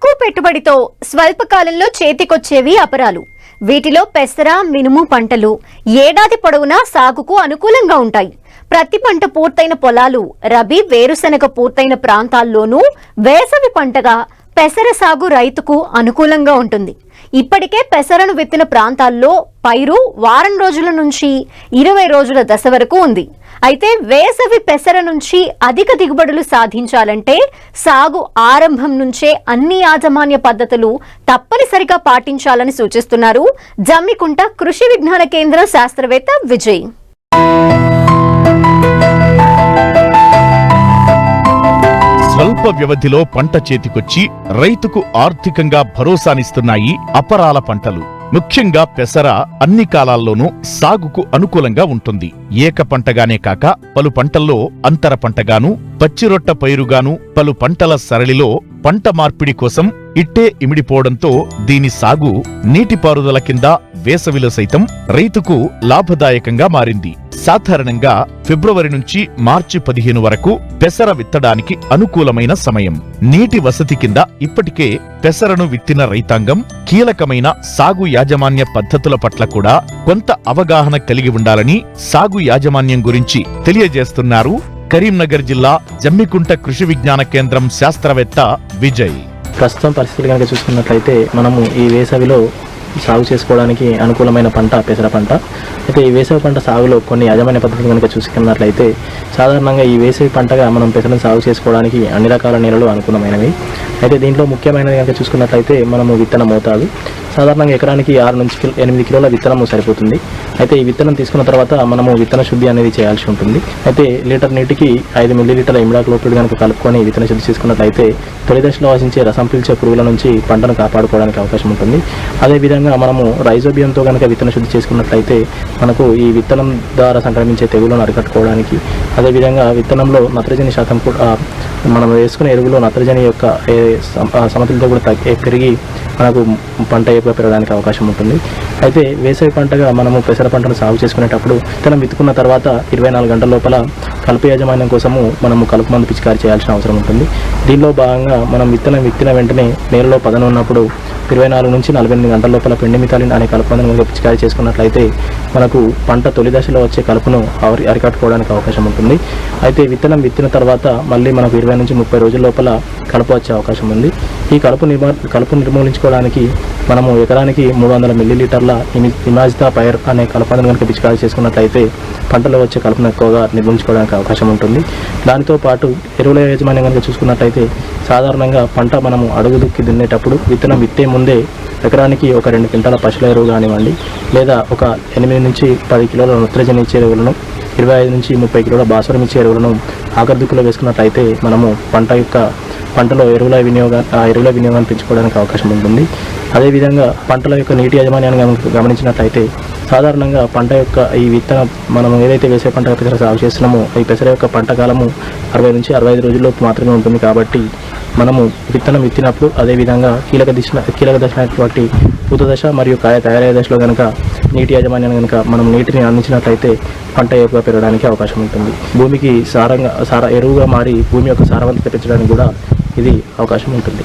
తక్కువ పెట్టుబడితో స్వల్పకాలంలో చేతికొచ్చేవి అపరాలు. వీటిలో పెసర మినుము పంటలు ఏడాది పొడవునా సాగుకు అనుకూలంగా ఉంటాయి. ప్రతి పంట పూర్తయిన పొలాలు రబీ వేరుశెనగ పూర్తయిన ప్రాంతాల్లోనూ వేసవి పంటగా పెసర సాగు రైతుకు అనుకూలంగా ఉంటుంది. ఇప్పటికే పెసరను విత్తిన ప్రాంతాల్లో పైరు వారం రోజుల నుంచి ఇరవై రోజుల దశ వరకు ఉంది. అయితే వేసవి పెసర నుంచి అధిక దిగుబడులు సాధించాలంటే సాగు ఆరంభం నుంచే అన్ని యాజమాన్య పద్ధతులు తప్పనిసరిగా పాటించాలని సూచిస్తున్నారు. జమ్మికుంట కృషి విజ్ఞాన కేంద్ర శాస్త్రవేత్త విజయ్. స్వల్ప వ్యవధిలో పంట చేతికొచ్చి రైతుకు ఆర్థికంగా భరోసానిస్తున్నాయి అపరాల పంటలు. ముఖ్యంగా పెసర అన్ని కాలాల్లోనూ సాగుకు అనుకూలంగా ఉంటుంది. ఏక పంటగానే కాక పలు పంటల్లో అంతర పంటగాను పచ్చిరొట్ట పైరుగాను పలు పంటల సరళిలో పంట మార్పిడి కోసం ఇట్టే ఇమిడిపోవడంతో దీని సాగు నీటిపారుదల కింద వేసవిలో సైతం రైతుకు లాభదాయకంగా మారింది. సాధారణంగా ఫిబ్రవరి నుంచి మార్చి పదిహేను వరకు పెసర విత్తడానికి అనుకూలమైన సమయం. నీటి వసతి కింద ఇప్పటికే పెసరను విత్తిన రైతాంగం కీలకమైన సాగు యాజమాన్య పద్ధతుల పట్ల కూడా కొంత అవగాహన కలిగి ఉండాలని సాగు యాజమాన్యం గురించి తెలియజేస్తున్నారు కరీంనగర్ జిల్లా జమ్మికుంట కృషి విజ్ఞాన కేంద్రం శాస్త్రవేత్త విజయ్. ప్రస్తుతం పరిస్థితులు కనుక చూసుకున్నట్లయితే మనము ఈ వేసవిలో సాగు చేసుకోవడానికి అనుకూలమైన పంట పెసర పంట. అయితే ఈ వేసవి పంట సాగులో కొన్ని యాజమాన్య పద్ధతులు కనుక చూసుకున్నట్లయితే సాధారణంగా ఈ వేసవి పంటగా మనం పెసరను సాగు చేసుకోవడానికి అన్ని రకాల నేలలు అనుకూలమైనవి. అయితే దీంట్లో ముఖ్యమైనది కనుక చూసుకున్నట్లయితే మనము విత్తన మోతాదు. సాధారణంగా ఎకరానికి ఆరు నుంచి ఎనిమిది కిలోల విత్తనము సరిపోతుంది. అయితే ఈ విత్తనం తీసుకున్న తర్వాత మనము విత్తన శుద్ధి అనేది చేయాల్సి ఉంటుంది. అయితే లీటర్ నీటికి ఐదు మిల్లీ లీటర్ల ఇమిడాక్లోపిడ్ కనుక కలుపుకొని విత్తన శుద్ధి చేసుకున్నట్లయితే తొలి దశలో ఆశించే రసం పీల్చే పురుగుల నుంచి పంటను కాపాడుకోవడానికి అవకాశం ఉంటుంది. అదేవిధంగా మనము రైజోబియంతో కనుక విత్తన శుద్ధి చేసుకున్నట్లయితే మనకు ఈ విత్తనం ద్వారా సంక్రమించే తెగులను అరికట్టుకోవడానికి అదేవిధంగా విత్తనంలో నత్రజని శాతం కూడా మనం వేసుకునే ఎరువులో నత్రజని యొక్క సమతులతో కూడా పెరిగి మనకు పంట ఎక్కువ పెరగడానికి అవకాశం ఉంటుంది. అయితే వేసవి పంటగా మనము పెసర పంటను సాగు చేసుకునేటప్పుడు విత్తనం విత్తుకున్న తర్వాత ఇరవై నాలుగు గంటల లోపల కలుపు యాజమాన్యం కోసము మనము కలుపు మందు పిచికారి చేయాల్సిన అవసరం ఉంటుంది. దీనిలో భాగంగా మనం విత్తనం విత్తిన వెంటనే నేలలో పదన ఉన్నప్పుడు ఇరవై నాలుగు నుంచి నలభై ఎనిమిది గంటల లోపల పెండిమితాలిన్ అనే కలుపు కనుక పిచికారి చేసుకున్నట్లయితే మనకు పంట తొలి దశలో వచ్చే కలుపును అరి అరికట్టుకోవడానికి అవకాశం ఉంటుంది. అయితే విత్తనం విత్తిన తర్వాత మళ్ళీ మనకు ఇరవై నుంచి ముప్పై రోజుల లోపల కలుపు వచ్చే అవకాశం ఉంది. ఈ కలుపు నిర్మా కలుపు నిర్మూలించుకోవడానికి మనము ఎకరానికి మూడు వందల మిల్లీలీటర్ల ఇమి ఇమాజితా పైర్ అనే కలపను కనుక పిచికారి చేసుకున్నట్లయితే పంటలో వచ్చే కలుపును ఎక్కువగా నిర్మూలించుకోవడానికి అవకాశం ఉంటుంది. దానితో పాటు ఎరువుల యాజమాన్యం కనుక చూసుకున్నట్లయితే సాధారణంగా పంట మనము అడుగు దుక్కి దున్నేటప్పుడు విత్తనం విత్తే ముందే ఎకరానికి ఒక రెండు క్వింటాల పశువుల ఎరువు కానివ్వండి లేదా ఒక ఎనిమిది నుంచి పది కిలోల నత్రజని ఇచ్చే ఎరువులను ఇరవై ఐదు నుంచి ముప్పై కిలోల భాస్వరం ఇచ్చే ఎరువులను ఆఖరి వేసుకున్నట్లయితే మనము పంట యొక్క పంటలో ఎరువుల వినియోగం ఆ ఎరువుల వినియోగాన్ని పెంచుకోవడానికి అవకాశం ఉంటుంది. అదేవిధంగా పంటల యొక్క నీటి యాజమాన్యాన్ని గమని- గమనించినట్లయితే సాధారణంగా పంట యొక్క ఈ విత్తన మనం ఏదైతే వేసే పంట పెసర సాగు చేస్తున్నామో ఈ పెసర యొక్క పంట కాలము అరవై నుంచి అరవై ఐదు రోజుల్లోపు మాత్రమే ఉంటుంది కాబట్టి మనము విత్తనం విత్తినప్పుడు అదేవిధంగా కీలక దిశ కీలక దశ అయినటువంటి పూత దశ మరియు కాయ తయారయ్యే దశలో కనుక నీటి యాజమాన్యాన్ని కనుక మనం నీటిని అందించినట్లయితే పంట ఎక్కువ పెరగడానికి అవకాశం ఉంటుంది. భూమికి సారంగా సార ఎరువుగా మారి భూమి యొక్క సారవంతత పెంచడానికి కూడా ఇది అవకాశం ఉంటుంది.